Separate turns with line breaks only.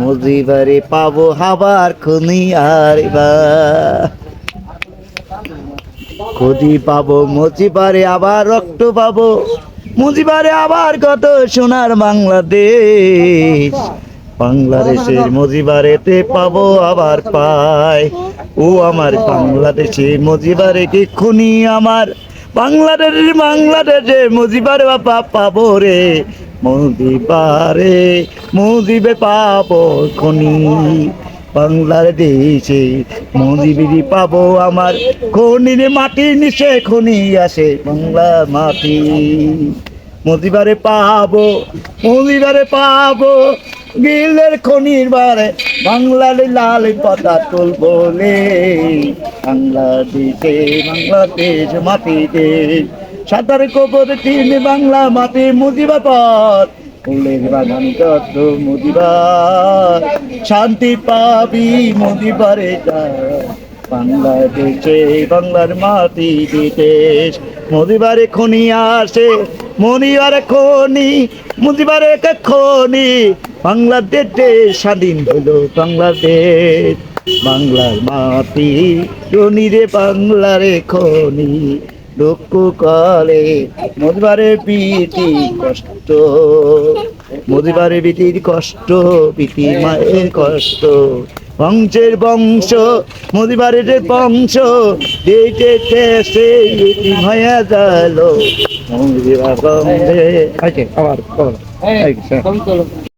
মুজিবারে পাবো, হাবার খুনি আর খুদি পাবো মুজিবারে আবার রক্ত পাবো। মুজিবারে আবার কত সোনার বাংলাদেশ। বাংলাদেশের মুজিবারেতে পাবো, আবার পায় ও আমার বাংলাদেশে মুজিবারে কি খুনি আমার? বাংলাদেশ বাংলাদেশে মুজিবারে বাপা পাবো রে। মুজিবারে মুজিবে পাবো খুনি। বাংলাদেশে মুজিবিরি পাবো আমার খনির মাটির নিচে খনি আসে বাংলা মাটি। মুজিবারে পাবো মুজিবারে পাবো গিলের খনির বারে বাংলার লাল পাতা রে বাংলাদেশে বাংলাদেশ মাটিতে সাঁতার কবর তিন বাংলা মাটি মুজিবা পথ শান্তি পাবি মুদিবারে বাংলাদেশে বাংলার মাটি বিদেশ মুদিবারে খনি আসে মনিবারে খনি মুদিবারে খনি। বাংলাদেশে স্বাধীন হলো বাংলাদেশ, বাংলার মাটি খনিরে বাংলারে খনি। দুঃখ করে মধুবারে প্রীতি কষ্ট। মধুবারে বিটির কষ্ট প্রীতি মায়ের কষ্ট। বংশের বংশ মধুবারের বংশ দিতে সে ভয়া গেল মধুবার বংশে আবার